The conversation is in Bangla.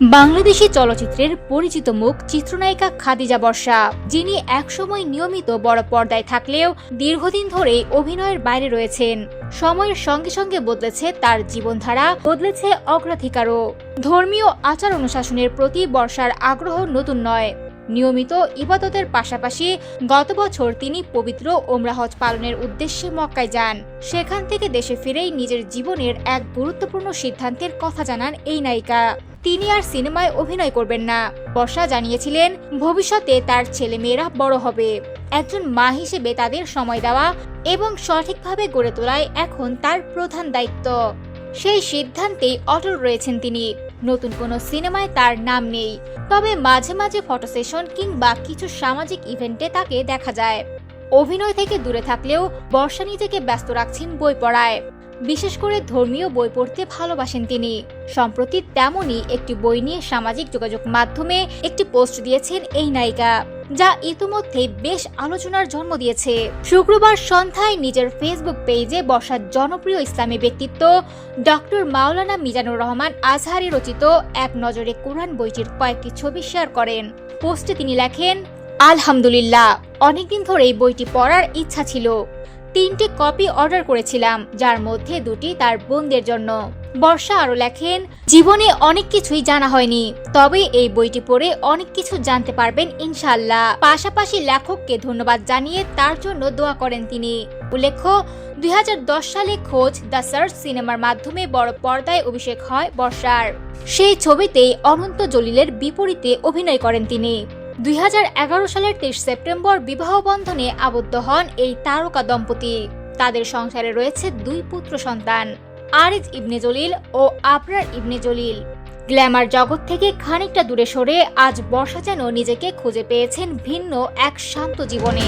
বাংলাদেশি চলচ্চিত্রের পরিচিত মুখ চিত্রনায়িকা খাদিজা বর্ষা, যিনি একসময় নিয়মিত বড় পর্দায় থাকলেও দীর্ঘদিন ধরেই অভিনয়ের বাইরে রয়েছেন। সময়ের সঙ্গে সঙ্গে বদলেছে তার জীবনধারা, বদলেছে অগ্রাধিকারও। ধর্মীয় আচার অনুশাসনের প্রতি বর্ষার আগ্রহ নতুন নয়। নিয়মিত ইবাদতের পাশাপাশি গত বছর তিনি পবিত্র ওমরাহজ পালনের উদ্দেশ্যে মক্কায় যান। সেখান থেকে দেশে ফিরেই নিজের জীবনের এক গুরুত্বপূর্ণ সিদ্ধান্তের কথা জানান এই নায়িকা। তিনি আর সিনেমায় অভিনয় করবেন না। বর্ষা জানিয়েছিলেন, ভবিষ্যতে তার ছেলেমেয়েরা বড় হবে। একজন মা হিসেবে তাদের সময় দেওয়া এবং সঠিকভাবে গড়ে তোলায় এখন তার প্রধান দায়িত্ব। সেই সিদ্ধান্তেই অটল রয়েছেন তিনি। নতুন কোনো সিনেমায় তার নাম নেই। তবে মাঝে মাঝে ফটো সেশন কিংবা কিছু সামাজিক ইভেন্টে তাকে দেখা যায়। অভিনয় থেকে দূরে থাকলেও বর্ষা নিজেকে ব্যস্ত রাখছেন বই পড়ায়। বিশেষ করে ধর্মীয় বই পড়তে ভালোবাসেন তিনি। সম্প্রতি তেমনই একটি বই নিয়ে সামাজিক যোগাযোগ মাধ্যমে একটি পোস্ট দিয়েছেন এই নায়িকা, যা ইতিমধ্যে বেশ আলোচনার জন্ম দিয়েছে। শুক্রবার সন্ধ্যায় নিজের ফেসবুক পেজে বসার জনপ্রিয় ইসলামী ব্যক্তিত্ব ডক্টর মাওলানা মিজানুর রহমান আজহারি রচিত এক নজরে কোরআন বইটির কয়েকটি ছবি শেয়ার করেন। পোস্টে তিনি লেখেন, আলহামদুলিল্লাহ, অনেকদিন ধরেই বইটি পড়ার ইচ্ছা ছিল। তিনটি কপি অর্ডার করেছিলাম, যার মধ্যে দুটি তার বোনদের জন্য। বর্ষা আরও লেখেন, জীবনে অনেক কিছুই জানা হয়নি, তবে এই বইটি পড়ে অনেক কিছু জানতে পারবেন ইনশাল্লাহ পাশাপাশি লেখককে ধন্যবাদ জানিয়ে তার জন্য দোয়া করেন তিনি। উল্লেখ্য, দুই হাজার দশ সালে খোঁজ দ্য সার্চ সিনেমার মাধ্যমে বড় পর্দায় অভিষেক হয় বর্ষার। সেই ছবিতেই অনন্ত জলিলের বিপরীতে অভিনয় করেন তিনি। দুই হাজার এগারো সালের তেইশ সেপ্টেম্বর বিবাহ বন্ধনে আবদ্ধ হন এই তারকা দম্পতি। তাদের সংসারে রয়েছে দুই পুত্র সন্তান, আরিজ ইবনে জলিল ও আবরার ইবনে জলিল। গ্ল্যামার জগৎ থেকে খানিকটা দূরে সরে আজ বর্ষা যেন নিজেকে খুঁজে পেয়েছেন ভিন্ন এক শান্ত জীবনে।